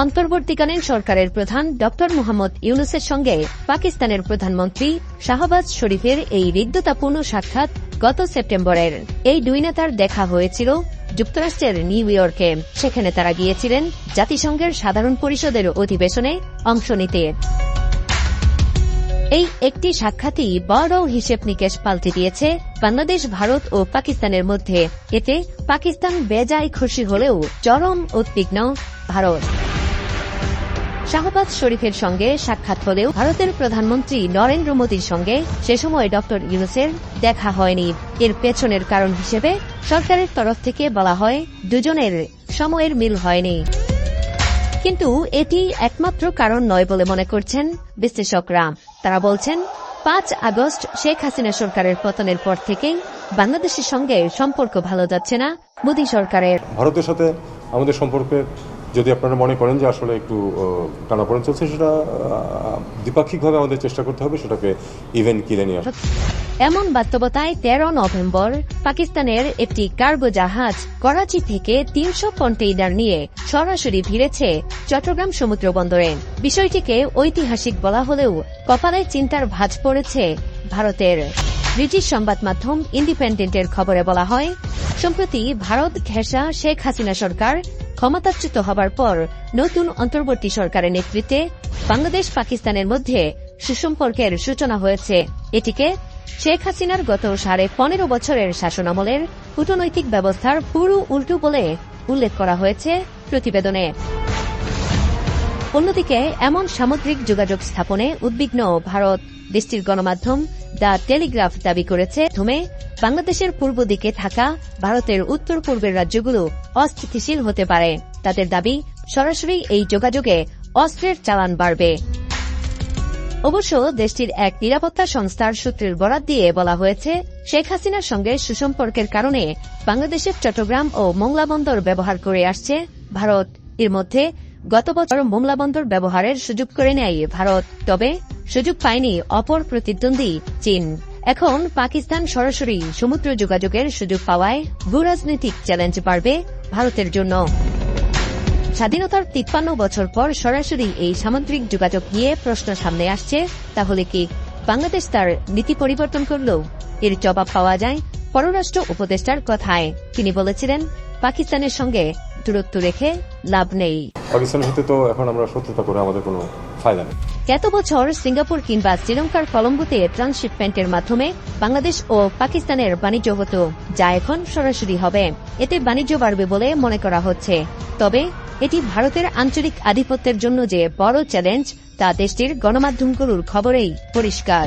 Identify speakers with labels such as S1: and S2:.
S1: অন্তর্বর্তীকালীন সরকারের প্রধান ড মোহাম্মদ ইউনুসের সঙ্গে পাকিস্তানের প্রধানমন্ত্রী শাহবাজ শরীফের এই হৃদ্যতাপূর্ণ সাক্ষাৎ গত সেপ্টেম্বরের। এই দুই নেতার দেখা হয়েছিল যুক্তরাষ্ট্রের নিউ ইয়র্কে। সেখানে তারা গিয়েছিলেন জাতিসংঘের সাধারণ পরিষদের অধিবেশনে অংশ নিতে। এই একটি সাক্ষাৎই বড় হিসেব নিকেশ পাল্টে দিয়েছে বাংলাদেশ, ভারত ও পাকিস্তানের মধ্যে। এতে পাকিস্তান বেজায় খুশি হলেও চরম উদ্বিগ্ন ভারত। শাহবাজ শরীফের সঙ্গে সাক্ষাৎ হলেও ভারতের প্রধানমন্ত্রী নরেন্দ্র মোদীর সঙ্গে সে সময় ড. ইউনুসের দেখা হয়নি। এর পেছনের কারণ হিসেবে সরকারের তরফ থেকে বলা হয়, দুজনের সময়ের মিল হয়নি। কিন্তু এটি একমাত্র কারণ নয় বলে মনে করছেন বিশ্লেষকরা। তারা বলছেন, পাঁচ আগস্ট শেখ হাসিনা সরকারের পতনের পর থেকেই বাংলাদেশের সঙ্গে সম্পর্ক ভালো যাচ্ছে না মোদী সরকারের।
S2: ভারতের সাথে আমাদের সম্পর্কে যদি আপনারা মনে করেন যে আসলে একটু টানাপড়েন চলছে সেটা দ্বিপাক্ষিকভাবে আমাদের চেষ্টা করতে হবে, সেটাকে ইভেন্ট কিনে নিয়ে
S1: এমন বাস্তবতায় তেরো নভেম্বর পাকিস্তানের একটি কার্গো জাহাজ করাচি থেকে তিনশো কন্টেইনার নিয়ে সরাসরি ভিড়েছে চট্টগ্রাম সমুদ্র বন্দরে। বিষয়টিকে ঐতিহাসিক বলা হলেও কপালে চিন্তার ভাঁজ পড়েছে ভারতের। ব্রিটিশ সংবাদ মাধ্যম ইন্ডিপেন্ডেন্টের খবরে বলা হয়, সম্প্রতি ভারত ঘেঁষা শেখ হাসিনা সরকার ক্ষমতাচ্যুত হবার পর নতুন অন্তর্বর্তী সরকারের নেতৃত্বে বাংলাদেশ পাকিস্তানের মধ্যে সুসম্পর্কের সূচনা হয়েছে। এটিকে শেখ হাসিনার গত সাড়ে পনেরো বছরের শাসনামলের কূটনৈতিক ব্যবস্থার পুরো উল্টো বলে উল্লেখ করা হয়েছে প্রতিবেদনে। অন্যদিকে, এমন সামুদ্রিক যোগাযোগ স্থাপনে উদ্বিগ্ন ভারত। দেশটির গণমাধ্যম দ্য টেলিগ্রাফ দাবি করেছে বাংলাদেশের পূর্ব দিকে থাকা ভারতের উত্তর পূর্বের রাজ্যগুলো অস্থিতিশীল হতে পারে। তাদের দাবি, সরাসরি এই যোগাযোগে অস্ত্রের চালান বাড়বে। অবশ্য দেশটির এক নিরাপত্তা সংস্থার সূত্রের বরাত দিয়ে বলা হয়েছে, শেখ হাসিনার সঙ্গে সুসম্পর্কের কারণে বাংলাদেশের চট্টগ্রাম ও মোংলা বন্দর ব্যবহার করে আসছে ভারত। এর মধ্যে গত বছর মোংলা বন্দর ব্যবহারের সুযোগ করে নেয় ভারত, তবে সুযোগ পায়নি অপর প্রতিদ্বন্দ্বী চীন। এখন পাকিস্তান সরাসরি সমুদ্র যোগাযোগের সুযোগ পাওয়ায় ভূরাজনৈতিক চ্যালেঞ্জ বাড়বে ভারতের জন্য। স্বাধীনতার তিপ্পান্ন বছর পর সরাসরি এই সামুদ্রিক যোগাযোগ নিয়ে প্রশ্ন সামনে আসছে, তাহলে কি বাংলাদেশ তার নীতি পরিবর্তন করল এর জবাব পাওয়া যায় পররাষ্ট্র উপদেষ্টার কথায়। তিনি বলেছিলেন, পাকিস্তানের সঙ্গে দূরত্ব রেখে লাভ নেই।
S2: পাকিস্তানের সাথে তো এখন আমরা শত্রুতা করে আমাদের কোনো ফায়দা নেই।
S1: গত বছর সিঙ্গাপুর কিংবা শ্রীলঙ্কার কলম্বোতে ট্রান্সশিপমেন্টের মাধ্যমে বাংলাদেশ ও পাকিস্তানের বাণিজ্য হতো, যা এখন সরাসরি হবে। এতে বাণিজ্য বাড়বে বলে মনে করা হচ্ছে। তবে এটি ভারতের আঞ্চলিক আধিপত্যের জন্য যে বড় চ্যালেঞ্জ, তা দেশটির গণমাধ্যমগুলোর খবরেই পরিষ্কার।